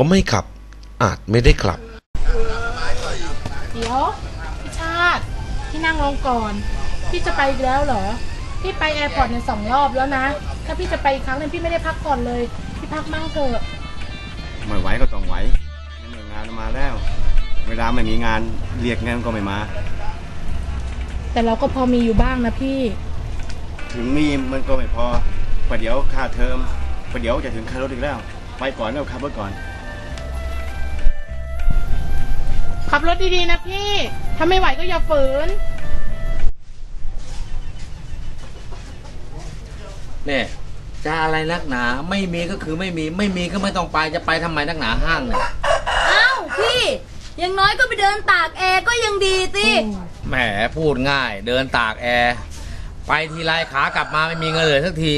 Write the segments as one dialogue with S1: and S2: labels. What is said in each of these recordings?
S1: ก็ไม่ขับ อาจไม่ได้กลับ
S2: เดี๋ยวพี่ชาติพี่นั่งลงก่อน พี่จะไปอีกแล้วเหรอ พี่ไปแอร์พอร์ตเนี่ยสองรอบแล้วนะ ถ้าพี่จะไปอีกครั้งหนึงพี่ไม่ได้พักก่อนเลย พี่พักมั่งเถอะ
S3: ไม่ไหวก็ต้องไหวในเมื่องานมาแล้ว เวลาไม่มีงานเรียกงานก็ไม่มา
S2: แต่เราก็พอมีอยู่บ้างนะพี่
S3: ถึงมีมันก็ไม่พอประเดี๋ยวค่าเทอมประเดี๋ยวจะถึงค่ารถอีกแล้ว ไปก่อนก็ขับรถก่อน
S2: ขับรถดีๆนะพี่ ถ้าไม่ไหวก็อย่าฝืน
S4: เนี่ยจะอะไรนักหนา ไม่มีก็คือไม่มี ไม่มีก็ไม่ต้องไป จะไปทำไมนักหนาห้างเนี่ย
S5: อ้าวพี่อยังน้อยก็ไปเดินตากแอร์ก็ยังดีสิ
S4: แหมพูดง่าย เดินตากแอร์ ไปทีไรขากลับมาไม่มีเงินเหลือสักที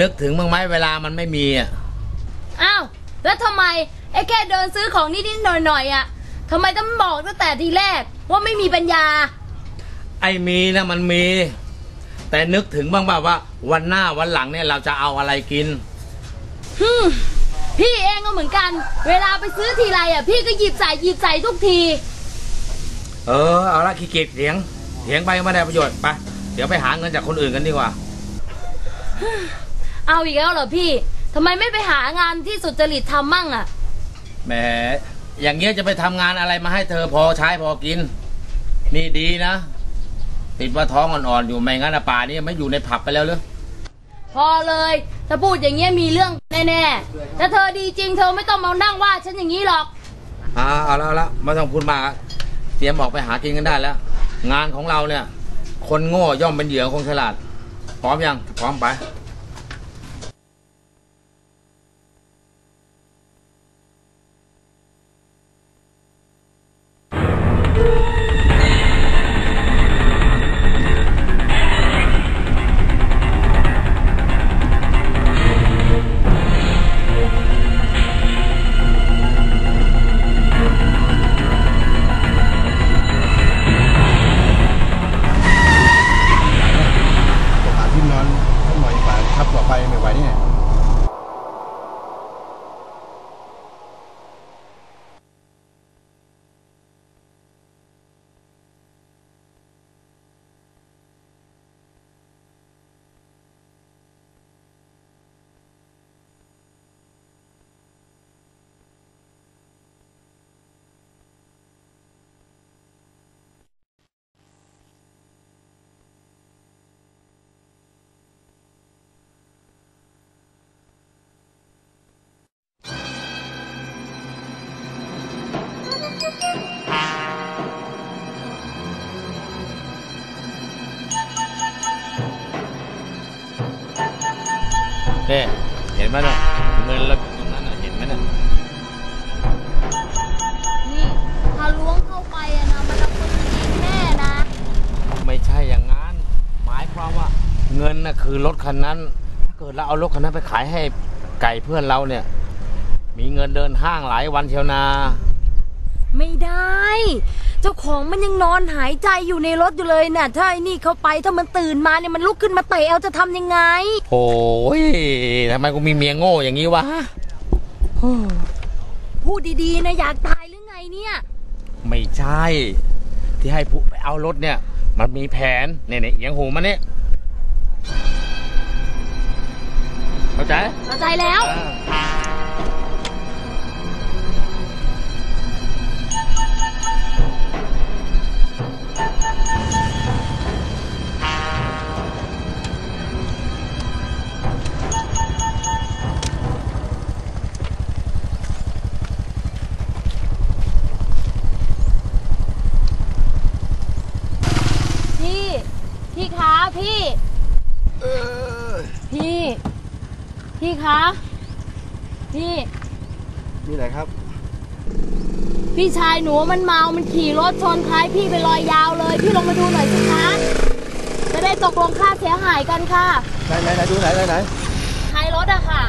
S4: นึกถึงบ้างไหมเวลามันไม่มีอะ
S5: อ้าวแล้วทำไมไอ้แค่เดินซื้อของนิดๆหน่อยๆอะ ทำไมต้องบอกตั้งแต่ทีแรก ว่าไม่มีปัญญา
S4: ไอ้มีนะมันมี แต่นึกถึงบ้างแบบว่า วันหน้าวันหลังเนี่ยเราจะเอาอะไรกิน
S5: ฮึมพี่เองก็เหมือนกัน เวลาไปซื้อทีไรอะ พี่ก็หยิบใส่หยิบใส่ทุกที
S4: เออเอาละขี้เกียจเถียงเถียงไปก็ไม่ได้ประโยชน์ไปเดี๋ยวไปหาเงินจากคนอื่นกันดีกว่า
S5: เอาอีกแล้วเหรอพี่ทำไมไม่ไปหางานที่สุจริตทำมั่งอะ
S4: แหม อย่างเงี้ยจะไปทำงานอะไรมาให้เธอพอใช้พอกิน นี่ดีนะ ติดว่าท้องอ่อนๆอยู่ไม่งั้นอะป่านี่ไม่อยู่ในผับไปแล้วหรือ
S5: พอเลย ถ้าพูดอย่างเงี้ยมีเรื่องแน่ๆถ้าเธอดีจริงเธอไม่ต้องมานั่งว่าฉันอย่างนี้หรอก
S4: อ่าเอาแล้วเอาแล้วไม่ต้องพูดมากอะเตรียมออกไปหากินกันได้แล้ว งานของเราเนี่ย คนโง่ย่อมเป็นเหยื่อของคนฉลาด พร้อมยัง พร้อมไป นี่เห็นไหมเนี่ยเงินเราอยู่ตรงนั้นน่ะเห็นไหมเนี่ย
S5: นี่ถ้าล้วงเข้าไปอะนะมันจะคนจริงแน่นะ
S4: ไม่ใช่อย่างนั้น หมายความว่าเงินน่ะคือรถคันนั้น ถ้าเกิดเราเอารถคันนั้นไปขายให้ไก่เพื่อนเราเนี่ย มีเงินเดินห้างหลายวันเชียวนา
S5: ไม่ได้ เจ้าของมันยังนอนหายใจอยู่ในรถอยู่เลยน่ะ ถ้าไอ้นี่เข้าไปถ้ามันตื่นมาเนี่ยมันลุกขึ้นมาเตะเอาจะทำยังไง
S4: โอ้ยทำไมกูมีเมียโง่อย่างนี้วะ
S5: พูดดีๆนะอยากตายหรือไงเนี่ย
S4: ไม่ใช่ ที่ให้ผู้ไปเอารถเนี่ย มันมีแผนเนี่ยเนี่ยเอียงหูมันเนี่ยเข้าใจ
S5: เข้าใจแล้วพี่ พี่คะพี่ พี่ พี่คะ พี่
S3: มีอะไรครับ
S5: พี่ชายหนูมันเมา มันขี่รถชนท้ายพี่ไปลอยยาวเลย พี่ลงมาดูหน่อยสิคะ จะได้ตกลงค่าเสียหายกันค่ะ
S3: ไหนไหนไหนดูไหนไหนไหน
S5: ท้ายรถอะค่ะ